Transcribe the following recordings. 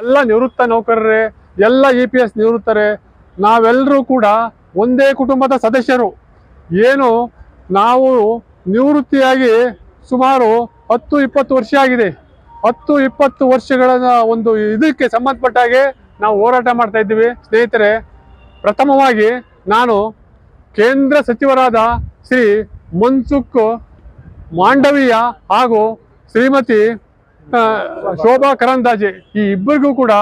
ಎಲ್ಲ ನಿವೃತ್ತ ನೌಕರರೇ, ಎಲ್ಲ ಇ ಪಿ ಎಸ್ ನಿವೃತ್ತರೇ ನಾವೆಲ್ಲರೂ ಕೂಡ ಒಂದೇ ಕುಟುಂಬದ ಸದಸ್ಯರು. ಏನು, ನಾವು ನಿವೃತ್ತಿಯಾಗಿ ಸುಮಾರು ಹತ್ತು, ಇಪ್ಪತ್ತು ವರ್ಷ ಆಗಿದೆ. ಹತ್ತು, ಇಪ್ಪತ್ತು ವರ್ಷಗಳ ಒಂದು ಇದಕ್ಕೆ ಸಂಬಂಧಪಟ್ಟ ಹಾಗೆ ನಾವು ಹೋರಾಟ ಮಾಡ್ತಾ ಇದ್ದೀವಿ. ಸ್ನೇಹಿತರೆ, ಪ್ರಥಮವಾಗಿ ನಾನು ಕೇಂದ್ರ ಸಚಿವರಾದ ಶ್ರೀ ಮನ್ಸುಖ್ ಮಾಂಡವೀಯ ಹಾಗೂ ಶ್ರೀಮತಿ ಶೋಭಾ ಕರಂದಾಜೆ ಈ ಇಬ್ಬರಿಗೂ ಕೂಡ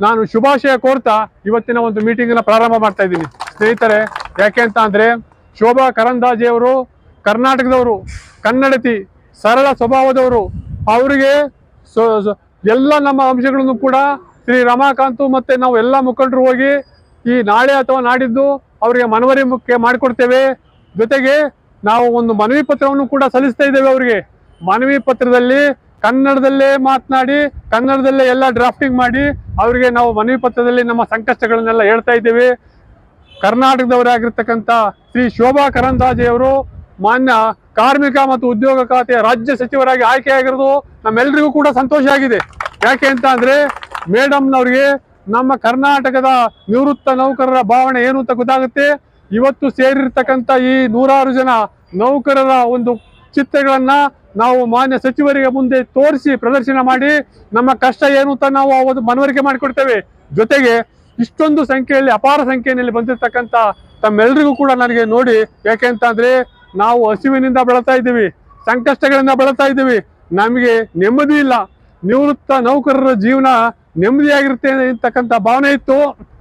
ನಾನು ಶುಭಾಶಯ ಕೋರ್ತಾ ಇವತ್ತಿನ ಒಂದು ಮೀಟಿಂಗ್ನ ಪ್ರಾರಂಭ ಮಾಡ್ತಾ ಇದ್ದೀನಿ. ಸ್ನೇಹಿತರೆ, ಯಾಕೆ ಅಂತ ಅಂದರೆ ಶೋಭಾ ಕರಂದಾಜೆ ಅವರು ಕರ್ನಾಟಕದವರು, ಕನ್ನಡತಿ, ಸರಳ ಸ್ವಭಾವದವರು. ಅವರಿಗೆ ಎಲ್ಲ ನಮ್ಮ ಅಂಶಗಳನ್ನು ಕೂಡ ಶ್ರೀ ರಮಾಕಾಂತ್ ಮತ್ತೆ ನಾವು ಎಲ್ಲ ಮುಖಂಡರು ಹೋಗಿ ಈ ನಾಳೆ ಅಥವಾ ನಾಡಿದ್ದು ಅವರಿಗೆ ಮನವರಿ ಮುಖ್ಯ ಮಾಡಿಕೊಡ್ತೇವೆ. ಜೊತೆಗೆ ನಾವು ಒಂದು ಮನವಿ ಪತ್ರವನ್ನು ಕೂಡ ಸಲ್ಲಿಸ್ತಾ ಇದ್ದೇವೆ ಅವರಿಗೆ. ಮನವಿ ಪತ್ರದಲ್ಲಿ ಕನ್ನಡದಲ್ಲೇ ಮಾತನಾಡಿ, ಕನ್ನಡದಲ್ಲೇ ಎಲ್ಲ ಡ್ರಾಫ್ಟಿಂಗ್ ಮಾಡಿ, ಅವರಿಗೆ ನಾವು ಮನವಿ ಪತ್ರದಲ್ಲಿ ನಮ್ಮ ಸಂಕಷ್ಟಗಳನ್ನೆಲ್ಲ ಹೇಳ್ತಾ ಇದ್ದೇವೆ. ಕರ್ನಾಟಕದವರಾಗಿರ್ತಕ್ಕಂಥ ಶ್ರೀ ಶೋಭಾ ಕರಂದಾಜೆಯವರು ಮಾನ್ಯ ಕಾರ್ಮಿಕ ಮತ್ತು ಉದ್ಯೋಗ ಖಾತೆಯ ರಾಜ್ಯ ಸಚಿವರಾಗಿ ಆಯ್ಕೆಯಾಗಿರೋದು ನಮ್ಮೆಲ್ಲರಿಗೂ ಕೂಡ ಸಂತೋಷ ಆಗಿದೆ. ಯಾಕೆ ಅಂತ ಅಂದರೆ ಮೇಡಮ್ನವ್ರಿಗೆ ನಮ್ಮ ಕರ್ನಾಟಕದ ನಿವೃತ್ತ ನೌಕರರ ಭಾವನೆ ಏನು ಅಂತ ಗೊತ್ತಾಗುತ್ತೆ? ಇವತ್ತು ಸೇರಿರ್ತಕ್ಕಂಥ ಈ ನೂರಾರು ಜನ ನೌಕರರ ಒಂದು ಚಿತ್ರಗಳನ್ನ ನಾವು ಮಾನ್ಯ ಸಚಿವರಿಗೆ ಮುಂದೆ ತೋರಿಸಿ ಪ್ರದರ್ಶನ ಮಾಡಿ ನಮ್ಮ ಕಷ್ಟ ಏನು ಅಂತ ನಾವು ಅವತ್ತು ಮನವರಿಕೆ ಮಾಡಿಕೊಡ್ತೇವೆ. ಜೊತೆಗೆ ಇಷ್ಟೊಂದು ಸಂಖ್ಯೆಯಲ್ಲಿ ಅಪಾರ ಸಂಖ್ಯೆಯಲ್ಲಿ ಬಂದಿರತಕ್ಕಂಥ ತಮ್ಮೆಲ್ಲರಿಗೂ ಕೂಡ ನನಗೆ ನೋಡಿ, ಯಾಕೆ ಅಂತಂದ್ರೆ ನಾವು ಹಸಿವಿನಿಂದ ಬೆಳತಾ ಇದ್ದೀವಿ, ಸಂಕಷ್ಟಗಳಿಂದ ಬೆಳತಾ ಇದ್ದೀವಿ. ನಮಗೆ ನೆಮ್ಮದಿ ಇಲ್ಲ. ನಿವೃತ್ತ ನೌಕರರ ಜೀವನ ನೆಮ್ಮದಿಯಾಗಿರುತ್ತೆ ಅಂತಕ್ಕಂಥ ಭಾವನೆ ಇತ್ತು.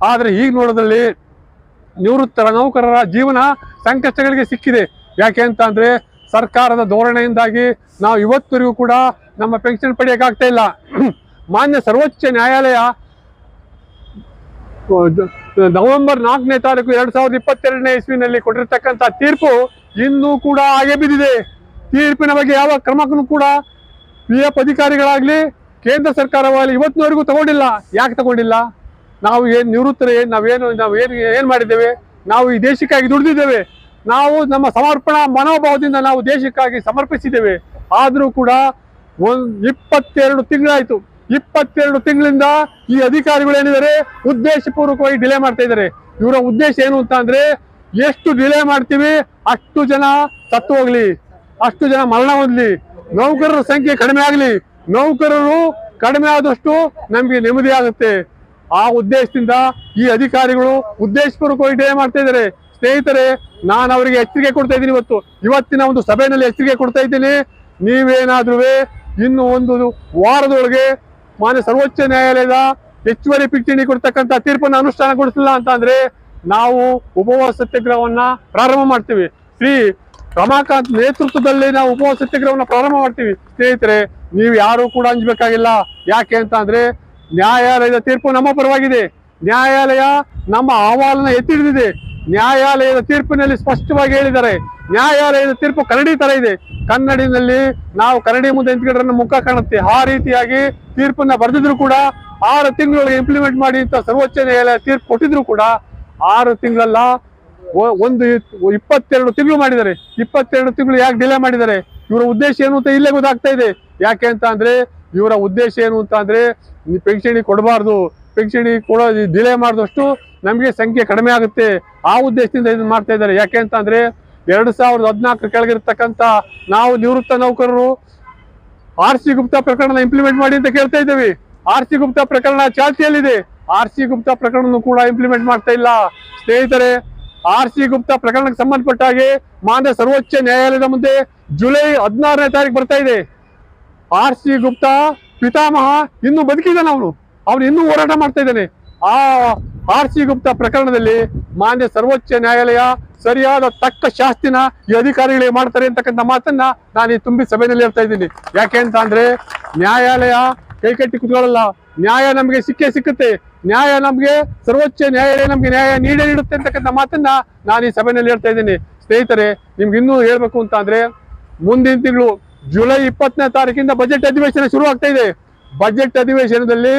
ಆದರೆ ಈಗ ನೋಡೋದ್ರಲ್ಲಿ ನಿವೃತ್ತರ ನೌಕರರ ಜೀವನ ಸಂಕಷ್ಟಗಳಿಗೆ ಸಿಕ್ಕಿದೆ. ಯಾಕೆ ಅಂತ ಅಂದ್ರೆ ಸರ್ಕಾರದ ಧೋರಣೆಯಿಂದಾಗಿ ನಾವು ಇವತ್ತರಿಗೂ ಕೂಡ ನಮ್ಮ ಪೆನ್ಷನ್ ಪಡೆಯೋಕ್ಕಾಗ್ತಾ ಇಲ್ಲ. ಮಾನ್ಯ ಸರ್ವೋಚ್ಚ ನ್ಯಾಯಾಲಯ ನವೆಂಬರ್ ನಾಲ್ಕನೇ ತಾರೀಕು ಎರಡ್ ಸಾವಿರದ ಇಪ್ಪತ್ತೆರಡನೇ ಇಸ್ವಿನಲ್ಲಿ ಕೊಟ್ಟಿರ್ತಕ್ಕಂಥ ತೀರ್ಪು ಇನ್ನೂ ಕೂಡ ಹಾಗೆ ಬಿದ್ದಿದೆ. ತೀರ್ಪಿನ ಬಗ್ಗೆ ಯಾವ ಕ್ರಮಕ್ಕೂ ಕೂಡ ಪಿ ಎಫ್ ಅಧಿಕಾರಿಗಳಾಗ್ಲಿ ಕೇಂದ್ರ ಸರ್ಕಾರವಾಗಲಿ ಇವತ್ತಿನವರೆಗೂ ತಗೊಂಡಿಲ್ಲ. ಯಾಕೆ ತಗೊಂಡಿಲ್ಲ? ನಾವು ಏನು ನಿವೃತ್ತರು ಏನ್ ನಾವೇನು ನಾವು ಏನು ಏನು ಮಾಡಿದ್ದೇವೆ? ನಾವು ಈ ದೇಶಕ್ಕಾಗಿ ದುಡಿದಿದ್ದೇವೆ. ನಾವು ನಮ್ಮ ಸಮರ್ಪಣಾ ಮನೋಭಾವದಿಂದ ನಾವು ದೇಶಕ್ಕಾಗಿ ಸಮರ್ಪಿಸಿದ್ದೇವೆ. ಆದರೂ ಕೂಡ ಒಂದು ಇಪ್ಪತ್ತೆರಡು ತಿಂಗಳಾಯ್ತು. ಇಪ್ಪತ್ತೆರಡು ತಿಂಗಳಿಂದ ಈ ಅಧಿಕಾರಿಗಳು ಏನಿದ್ದಾರೆ ಉದ್ದೇಶಪೂರ್ವಕವಾಗಿ ಡಿಲೇ ಮಾಡ್ತಾ ಇದ್ದಾರೆ. ಇವರ ಉದ್ದೇಶ ಏನು ಅಂತ ಅಂದ್ರೆ, ಎಷ್ಟು ಡಿಲೇ ಮಾಡ್ತೀವಿ, ಅಷ್ಟು ಜನ ಸತ್ತು ಹೋಗ್ಲಿ, ಅಷ್ಟು ಜನ ಮರಣ ಹೊಂದ್ಲಿ, ನೌಕರರ ಸಂಖ್ಯೆ ಕಡಿಮೆ ಆಗಲಿ, ನೌಕರರು ಕಡಿಮೆ ಆದಷ್ಟು ನಮಗೆ ನೆಮ್ಮದಿ ಆಗುತ್ತೆ. ಆ ಉದ್ದೇಶದಿಂದ ಈ ಅಧಿಕಾರಿಗಳು ಉದ್ದೇಶಪೂರ್ವಕವಾಗಿ ಡಿಲೇ ಮಾಡ್ತಾ ಇದ್ದಾರೆ. ಸ್ನೇಹಿತರೆ, ನಾನು ಅವರಿಗೆ ಎಚ್ಚರಿಕೆ ಕೊಡ್ತಾ ಇದ್ದೀನಿ ಇವತ್ತು. ಇವತ್ತಿನ ಒಂದು ಸಭೆಯಲ್ಲಿ ಎಚ್ಚರಿಕೆ ಕೊಡ್ತಾ ಇದ್ದೀನಿ. ನೀವೇನಾದ್ರೂ ಇನ್ನು ಒಂದು ವಾರದೊಳಗೆ ಮಾನ್ಯ ಸರ್ವೋಚ್ಚ ನ್ಯಾಯಾಲಯದ ಹೆಚ್ಚುವರಿ ಪಿಂಚಣಿ ಕೊಡ್ತಕ್ಕಂಥ ತೀರ್ಪನ್ನು ಅನುಷ್ಠಾನಗೊಳಿಸಲಿಲ್ಲ ಅಂತ ಅಂದ್ರೆ ನಾವು ಉಪವಾಸ ಸತ್ಯಾಗ್ರಹವನ್ನ ಪ್ರಾರಂಭ ಮಾಡ್ತೀವಿ. ಶ್ರೀ ರಮಾಕಾಂತ್ ನೇತೃತ್ವದಲ್ಲಿ ನಾವು ಉಪವಾಸ ಸತ್ಯಾಗ್ರಹವನ್ನ ಪ್ರಾರಂಭ ಮಾಡ್ತೀವಿ. ಸ್ನೇಹಿತರೆ, ನೀವು ಯಾರು ಕೂಡ ಅಂಜಬೇಕಾಗಿಲ್ಲ ಯಾಕೆ ಅಂತ ಅಂದ್ರೆ ನ್ಯಾಯಾಲಯದ ತೀರ್ಪು ನಮ್ಮ ಪರವಾಗಿದೆ. ನ್ಯಾಯಾಲಯ ನಮ್ಮ ಅಹವಾಲನ್ನ ಎತ್ತಿ ಹಿಡಿದಿದೆ ನ್ಯಾಯಾಲಯದ ತೀರ್ಪಿನಲ್ಲಿ ಸ್ಪಷ್ಟವಾಗಿ ಹೇಳಿದ್ದಾರೆ. ನ್ಯಾಯಾಲಯದ ತೀರ್ಪು ಕನ್ನಡಿ ತರ ಇದೆ. ಕನ್ನಡಿನಲ್ಲಿ ನಾವು ಕನ್ನಡಿ ಮುಂದೆ ನಿಂತ್ಕೊಂಡ್ರೆ ಮುಖ ಕಾಣುತ್ತೆ. ಆ ರೀತಿಯಾಗಿ ತೀರ್ಪನ್ನ ಬರೆದಿದ್ರು ಕೂಡ ಆರು ತಿಂಗಳೊಳಗೆ ಇಂಪ್ಲಿಮೆಂಟ್ ಮಾಡಿ ಅಂತ ಸರ್ವೋಚ್ಚ ನ್ಯಾಯಾಲಯ ತೀರ್ಪು ಕೊಟ್ಟಿದ್ರು ಕೂಡ ಆರು ತಿಂಗಳಲ್ಲ ಒಂದು ಇಪ್ಪತ್ತೆರಡು ತಿಂಗಳು ಮಾಡಿದ್ದಾರೆ. ಇಪ್ಪತ್ತೆರಡು ತಿಂಗಳು ಯಾಕೆ ಡಿಲೇ ಮಾಡಿದ್ದಾರೆ? ಇವರ ಉದ್ದೇಶ ಏನು ಅಂತ ಇಲ್ಲೇ ಗೊತ್ತಾಗ್ತಾ ಇದೆ. ಯಾಕೆ ಅಂತ ಅಂದ್ರೆ ಇವರ ಉದ್ದೇಶ ಏನು ಅಂತ ಅಂದ್ರೆ ಪೆನ್ಷನಿ ಕೊಡಬಾರ್ದು. ಪೆನ್ಷನ್ ಕೊಡೋ ಡಿಲೇ ಮಾಡಿದಷ್ಟು ನಮಗೆ ಸಂಖ್ಯೆ ಕಡಿಮೆ ಆಗುತ್ತೆ. ಆ ಉದ್ದೇಶದಿಂದ ಇದನ್ನು ಮಾಡ್ತಾ ಇದ್ದಾರೆ. ಯಾಕೆ ಅಂತ ಅಂದ್ರೆ, ಎರಡು ಸಾವಿರದ ಹದಿನಾಲ್ಕರ ಕೆಳಗಿರ್ತಕ್ಕಂಥ ನಾವು ನಿವೃತ್ತ ನೌಕರರು ಆರ್ ಸಿ ಗುಪ್ತಾ ಪ್ರಕರಣ ಇಂಪ್ಲಿಮೆಂಟ್ ಮಾಡಿ ಅಂತ ಕೇಳ್ತಾ ಇದ್ದೇವೆ. ಆರ್ ಸಿ ಗುಪ್ತಾ ಪ್ರಕರಣ ಚಾಲ್ತಿಯಲ್ಲಿದೆ. ಆರ್ ಸಿ ಗುಪ್ತಾ ಪ್ರಕರಣ ಕೂಡ ಇಂಪ್ಲಿಮೆಂಟ್ ಮಾಡ್ತಾ ಇಲ್ಲ. ಸ್ನೇಹಿತರೆ ಆರ್ ಸಿ ಗುಪ್ತಾ ಪ್ರಕರಣಕ್ಕೆ ಸಂಬಂಧಪಟ್ಟ ಹಾಗೆ ಮಾನ್ಯ ಸರ್ವೋಚ್ಚ ನ್ಯಾಯಾಲಯದ ಮುಂದೆ ಜುಲೈ ಹದಿನಾರನೇ ತಾರೀಕು ಬರ್ತಾ ಇದೆ. ಆರ್ ಸಿ ಗುಪ್ತಾ ಪಿತಾಮಹ ಇನ್ನೂ ಬದುಕಿದ್ದಾನೆ ಅವನು. ಅವನು ಇನ್ನೂ ಹೋರಾಟ ಮಾಡ್ತಾ ಇದ್ದಾನೆ. ಆ ಆರ್ ಸಿ ಗುಪ್ತಾ ಪ್ರಕರಣದಲ್ಲಿ ಮಾನ್ಯ ಸರ್ವೋಚ್ಚ ನ್ಯಾಯಾಲಯ ಸರಿಯಾದ ತಕ್ಕ ಶಾಸ್ತಿನ ಈ ಅಧಿಕಾರಿಗಳಿಗೆ ಮಾಡ್ತಾರೆ ಅಂತಕ್ಕಂಥ ಮಾತನ್ನ ನಾನು ಈ ತುಂಬಿ ಸಭೆಯಲ್ಲಿ ಹೇಳ್ತಾ ಇದ್ದೀನಿ. ಯಾಕೆ ಅಂತ ಅಂದ್ರೆ ನ್ಯಾಯಾಲಯ ಕೈಕಟ್ಟಿ ಕುತ್ಕೊಳ್ಳಲ್ಲ. ನ್ಯಾಯ ನಮಗೆ ಸಿಕ್ಕೇ ಸಿಕ್ಕುತ್ತೆ. ನ್ಯಾಯ ನಮಗೆ ಸರ್ವೋಚ್ಚ ನ್ಯಾಯಾಲಯ ನಮಗೆ ನ್ಯಾಯ ನೀಡೇ ನೀಡುತ್ತೆ ಅಂತಕ್ಕಂಥ ಮಾತನ್ನ ನಾನು ಈ ಸಭೆಯಲ್ಲಿ ಹೇಳ್ತಾ ಇದ್ದೀನಿ. ಸ್ನೇಹಿತರೆ, ನಿಮ್ಗೆ ಇನ್ನೂ ಹೇಳ್ಬೇಕು ಅಂತ ಅಂದ್ರೆ ಮುಂದಿನ ತಿಂಗಳು ಜುಲೈ ಇಪ್ಪತ್ತನೇ ತಾರೀಕಿಂದ ಬಜೆಟ್ ಅಧಿವೇಶನ ಶುರು ಆಗ್ತಾ ಇದೆ. ಬಜೆಟ್ ಅಧಿವೇಶನದಲ್ಲಿ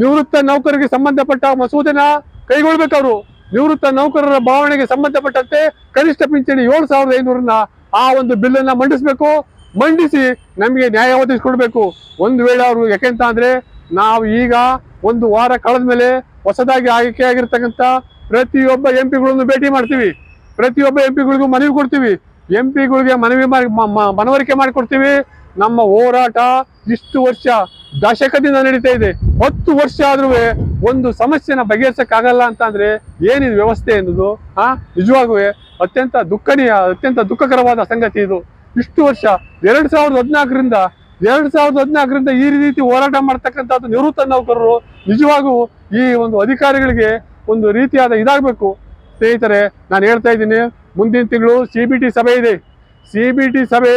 ನಿವೃತ್ತ ನೌಕರರಿಗೆ ಸಂಬಂಧಪಟ್ಟ ಮಸೂದೆನ ಕೈಗೊಳ್ಬೇಕವ್ರು. ನಿವೃತ್ತ ನೌಕರರ ಭಾವನೆಗೆ ಸಂಬಂಧಪಟ್ಟಂತೆ ಕನಿಷ್ಠ ಪಿಂಚಣಿ ಏಳು ಸಾವಿರದ ಐನೂರನ್ನ ಆ ಒಂದು ಬಿಲ್ಲನ್ನ ಮಂಡಿಸಬೇಕು. ಮಂಡಿಸಿ ನಮಗೆ ನ್ಯಾಯ ಒದಗಿಸ್ಕೊಡ್ಬೇಕು ಒಂದು ವೇಳೆ ಅವರು ಯಾಕೆಂತ ಅಂದ್ರೆ ನಾವು ಈಗ ಒಂದು ವಾರ ಕಳೆದ ಮೇಲೆ ಹೊಸದಾಗಿ ಆಯ್ಕೆಯಾಗಿರ್ತಕ್ಕಂಥ ಪ್ರತಿಯೊಬ್ಬ ಎಂ ಪಿಗಳನ್ನು ಭೇಟಿ ಮಾಡ್ತೀವಿ. ಪ್ರತಿಯೊಬ್ಬ ಎಂ ಪಿಗಳಿಗೂ ಮನವಿ ಕೊಡ್ತೀವಿ. ಎಂ ಪಿಗಳಿಗೆ ಮನವಿ ಮಾಡಿ ಮನವರಿಕೆ ಮಾಡಿಕೊಡ್ತೀವಿ. ನಮ್ಮ ಹೋರಾಟ ಇಷ್ಟು ವರ್ಷ ದಶಕದಿಂದ ನಡೀತಾ ಇದೆ. ಹತ್ತು ವರ್ಷ ಆದ್ರೂ ಒಂದು ಸಮಸ್ಯೆನ ಬಗೆಹರಿಸಕ್ಕಾಗಲ್ಲ ಅಂತಂದ್ರೆ ಏನಿದು ವ್ಯವಸ್ಥೆ ಎನ್ನುವುದು? ಆ ನಿಜವಾಗೂ ಅತ್ಯಂತ ದುಃಖನೀಯ, ಅತ್ಯಂತ ದುಃಖಕರವಾದ ಸಂಗತಿ ಇದು. ಇಷ್ಟು ವರ್ಷ, ಎರಡ್ ಸಾವಿರದ ಹದಿನಾಲ್ಕರಿಂದ, ಎರಡ್ ಸಾವಿರದ ಹದಿನಾಲ್ಕರಿಂದ ಈ ರೀತಿ ಹೋರಾಟ ಮಾಡ್ತಕ್ಕಂಥದ್ದು ನಿವೃತ್ತ ನೌಕರರು ನಿಜವಾಗೂ ಈ ಒಂದು ಅಧಿಕಾರಿಗಳಿಗೆ ಒಂದು ರೀತಿಯಾದ ಇದಾಗಬೇಕು. ಸ್ನೇಹಿತರೆ, ನಾನು ಹೇಳ್ತಾ ಇದ್ದೀನಿ, ಮುಂದಿನ ತಿಂಗಳು ಸಿ ಬಿ ಟಿ ಸಭೆ ಇದೆ. ಸಿ ಬಿ ಟಿ ಸಭೆ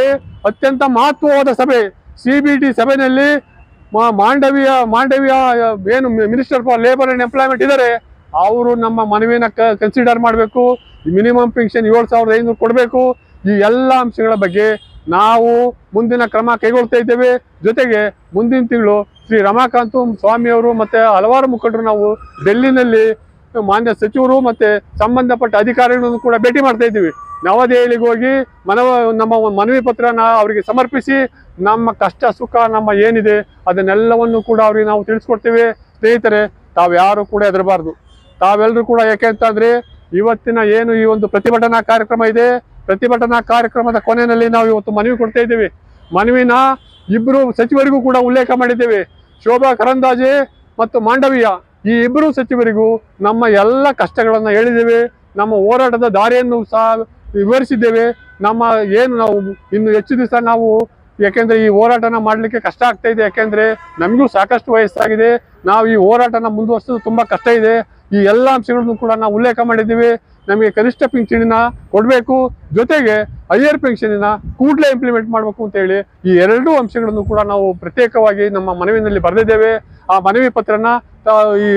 ಅತ್ಯಂತ ಮಹತ್ವವಾದ ಸಭೆ. ಸಿ ಬಿ ಟಿ ಸಭೆಯಲ್ಲಿ ಮಾಂಡವಿಯ ಮಾಂಡವಿಯ, ಏನು minister for labour and employment ಇದ್ದಾರೆ ಅವರು ನಮ್ಮ ಮನವಿನ ಕನ್ಸಿಡರ್ ಮಾಡಬೇಕು. ಮಿನಿಮಮ್ ಪೆನ್ಷನ್ ಏಳು ಸಾವಿರದ ಐನೂರು ಕೊಡಬೇಕು. ಈ ಎಲ್ಲ ಅಂಶಗಳ ಬಗ್ಗೆ ನಾವು ಮುಂದಿನ ಕ್ರಮ ಕೈಗೊಳ್ತಾ ಇದ್ದೇವೆ. ಜೊತೆಗೆ ಮುಂದಿನ ತಿಂಗಳು ಶ್ರೀ ರಮಾಕಾಂತ್ ಸ್ವಾಮಿಯವರು ಮತ್ತೆ ಹಲವಾರು ಮುಖಂಡರು ನಾವು ಡೆಲ್ಲಿನಲ್ಲಿ ಮಾನ್ಯ ಸಚಿವರು ಮತ್ತೆ ಸಂಬಂಧಪಟ್ಟ ಅಧಿಕಾರಿಗಳನ್ನು ಕೂಡ ಭೇಟಿ ಮಾಡ್ತಾ ಇದ್ದೀವಿ. ನವದೆಹಲಿಗೆ ಹೋಗಿ ಮನವ, ನಮ್ಮ ಮನವಿ ಪತ್ರನ ಅವರಿಗೆ ಸಮರ್ಪಿಸಿ ನಮ್ಮ ಕಷ್ಟ, ಸುಖ, ನಮ್ಮ ಏನಿದೆ ಅದನ್ನೆಲ್ಲವನ್ನು ಕೂಡ ಅವರಿಗೆ ನಾವು ತಿಳಿಸ್ಕೊಡ್ತೇವೆ. ಸ್ನೇಹಿತರೆ, ತಾವ್ಯಾರು ಕೂಡ ಹೆದರಬಾರ್ದು. ತಾವೆಲ್ಲರೂ ಕೂಡ ಯಾಕೆ ಅಂತಂದರೆ ಇವತ್ತಿನ ಏನು ಈ ಒಂದು ಪ್ರತಿಭಟನಾ ಕಾರ್ಯಕ್ರಮ ಇದೆ, ಪ್ರತಿಭಟನಾ ಕಾರ್ಯಕ್ರಮದ ಕೊನೆಯಲ್ಲಿ ನಾವು ಇವತ್ತು ಮನವಿ ಕೊಡ್ತಾ ಇದ್ದೀವಿ. ಮನವಿನ ಇಬ್ಬರು ಸಚಿವರಿಗೂ ಕೂಡ ಉಲ್ಲೇಖ ಮಾಡಿದ್ದೇವೆ. ಶೋಭಾ ಕರಂದಾಜೆ ಮತ್ತು ಮಾಂಡವೀಯ ಈ ಇಬ್ಬರು ಸಚಿವರಿಗೂ ನಮ್ಮ ಎಲ್ಲ ಕಷ್ಟಗಳನ್ನು ಹೇಳಿದ್ದೇವೆ. ನಮ್ಮ ಹೋರಾಟದ ದಾರಿಯನ್ನು ಸಹ ವಿವರಿಸಿದ್ದೇವೆ. ನಮ್ಮ ಏನು ನಾವು ಇನ್ನು ಹೆಚ್ಚು ದಿವಸ ನಾವು ಯಾಕೆಂದ್ರೆ ಈ ಹೋರಾಟನ ಮಾಡಲಿಕ್ಕೆ ಕಷ್ಟ ಆಗ್ತಾ ಇದೆ. ಯಾಕೆಂದ್ರೆ ನಮಗೂ ಸಾಕಷ್ಟು ವಯಸ್ಸಾಗಿದೆ. ನಾವು ಈ ಹೋರಾಟನ ಮುಂದುವರ್ಸೋದು ತುಂಬಾ ಕಷ್ಟ ಇದೆ. ಈ ಎಲ್ಲ ಅಂಶಗಳನ್ನು ಕೂಡ ನಾವು ಉಲ್ಲೇಖ ಮಾಡಿದ್ದೀವಿ. ನಮಗೆ ಕನಿಷ್ಠ ಪಿಂಚಣಿನ ಕೊಡಬೇಕು. ಜೊತೆಗೆ ಹೈಯರ್ ಪೆನ್ಷನಿನ ಕೂಡಲೇ ಇಂಪ್ಲಿಮೆಂಟ್ ಮಾಡಬೇಕು ಅಂತ ಹೇಳಿ ಈ ಎರಡೂ ಅಂಶಗಳನ್ನು ಕೂಡ ನಾವು ಪ್ರತ್ಯೇಕವಾಗಿ ನಮ್ಮ ಮನವಿನಲ್ಲಿ ಬರೆದಿದ್ದೇವೆ. ಆ ಮನವಿ ಪತ್ರನ ಈ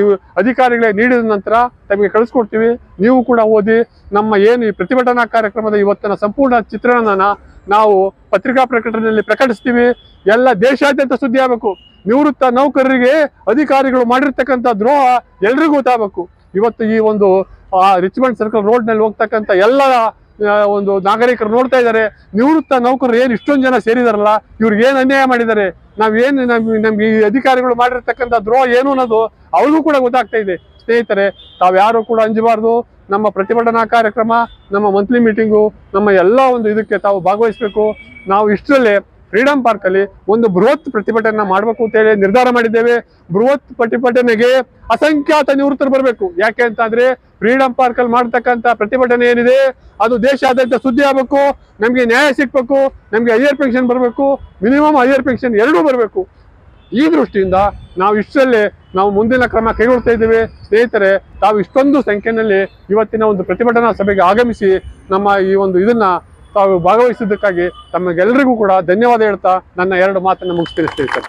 ಅಧಿಕಾರಿಗಳಿಗೆ ನೀಡಿದ ನಂತರ ತಮಗೆ ಕಳಿಸ್ಕೊಡ್ತೀವಿ. ನೀವು ಕೂಡ ಓದಿ ನಮ್ಮ ಏನು ಈ ಪ್ರತಿಭಟನಾ ಕಾರ್ಯಕ್ರಮದ ಇವತ್ತಿನ ಸಂಪೂರ್ಣ ಚಿತ್ರಣನ ನಾವು ಪತ್ರಿಕಾ ಪ್ರಕಟಣೆಯಲ್ಲಿ ಪ್ರಕಟಿಸ್ತೀವಿ. ಎಲ್ಲ ದೇಶಾದ್ಯಂತ ಸುದ್ದಿ ಆಗಬೇಕು. ನಿವೃತ್ತ ನೌಕರರಿಗೆ ಅಧಿಕಾರಿಗಳು ಮಾಡಿರ್ತಕ್ಕಂಥ ದ್ರೋಹ ಎಲ್ರಿಗೂ ಗೊತ್ತಾಗಬೇಕು. ಇವತ್ತು ಈ ಒಂದು ಆ ರಿಚ್ಮಂಡ್ ಸರ್ಕಲ್ ರೋಡ್ನಲ್ಲಿ ಹೋಗ್ತಕ್ಕಂಥ ಎಲ್ಲ ಒಂದು ನಾಗರಿಕರು ನೋಡ್ತಾ ಇದ್ದಾರೆ. ನಿವೃತ್ತ ನೌಕರರು ಏನು ಇಷ್ಟೊಂದು ಜನ ಸೇರಿದಾರಲ್ಲ, ಇವ್ರಿಗೆ ಏನು ಅನ್ಯಾಯ ಮಾಡಿದ್ದಾರೆ? ನಾವೇನು ನಮ್ಗೆ ನಮ್ಗೆ ಈ ಅಧಿಕಾರಿಗಳು ಮಾಡಿರ್ತಕ್ಕಂಥ ದ್ರೋಹ ಏನು ಅನ್ನೋದು ಅವ್ರಿಗೂ ಕೂಡ ಗೊತ್ತಾಗ್ತಾ ಇದೆ. ಸ್ನೇಹಿತರೆ, ತಾವ್ಯಾರು ಕೂಡ ಅಂಜಬಾರ್ದು. ನಮ್ಮ ಪ್ರತಿಭಟನಾ ಕಾರ್ಯಕ್ರಮ, ನಮ್ಮ ಮಂತ್ಲಿ ಮೀಟಿಂಗು ನಮ್ಮ ಎಲ್ಲ ಒಂದು ಇದಕ್ಕೆ ತಾವು ಭಾಗವಹಿಸಬೇಕು. ನಾವು ಇಷ್ಟರಲ್ಲೇ ಫ್ರೀಡಂ ಪಾರ್ಕ್ ಅಲ್ಲಿ ಒಂದು ಬೃಹತ್ ಪ್ರತಿಭಟನೆ ಮಾಡಬೇಕು ಅಂತ ಹೇಳಿ ನಿರ್ಧಾರ ಮಾಡಿದ್ದೇವೆ. ಬೃಹತ್ ಪ್ರತಿಭಟನೆಗೆ ಅಸಂಖ್ಯಾತ ನಿವೃತ್ತರು ಬರಬೇಕು. ಯಾಕೆ ಅಂತಂದ್ರೆ ಫ್ರೀಡಂ ಪಾರ್ಕ್ ಅಲ್ಲಿ ಮಾಡ್ತಕ್ಕಂಥ ಪ್ರತಿಭಟನೆ ಏನಿದೆ, ಅದು ದೇಶಾದ್ಯಂತ ಸುದ್ದಿ ಆಗಬೇಕು, ನಮಗೆ ನ್ಯಾಯ ಸಿಗ್ಬೇಕು, ನಮಗೆ ಹೈಯರ್ ಪೆನ್ಷನ್ ಬರಬೇಕು ಮಿನಿಮಮ್ ಹೈಯರ್ ಪೆನ್ಷನ್ ಎರಡೂ ಬರಬೇಕು. ಈ ದೃಷ್ಟಿಯಿಂದ ನಾವು ಇಷ್ಟರಲ್ಲೇ ನಾವು ಮುಂದಿನ ಕ್ರಮ ಕೈಗೊಳ್ತಾ ಇದ್ದೇವೆ. ಸ್ನೇಹಿತರೆ, ತಾವು ಇಷ್ಟೊಂದು ಸಂಖ್ಯೆಯಲ್ಲಿ ಇವತ್ತಿನ ಒಂದು ಪ್ರತಿಭಟನಾ ಸಭೆಗೆ ಆಗಮಿಸಿ ನಮ್ಮ ಈ ಒಂದು ಇದನ್ನ ತಾವು ಭಾಗವಹಿಸಿದ್ದಕ್ಕಾಗಿ ತಮಗೆಲ್ಲರಿಗೂ ಕೂಡ ಧನ್ಯವಾದ ಹೇಳ್ತಾ ನನ್ನ ಎರಡು ಮಾತನ್ನು ಮುಗಿಸ್ತೀನಿ ಸ್ನೇಹಿತರೆ.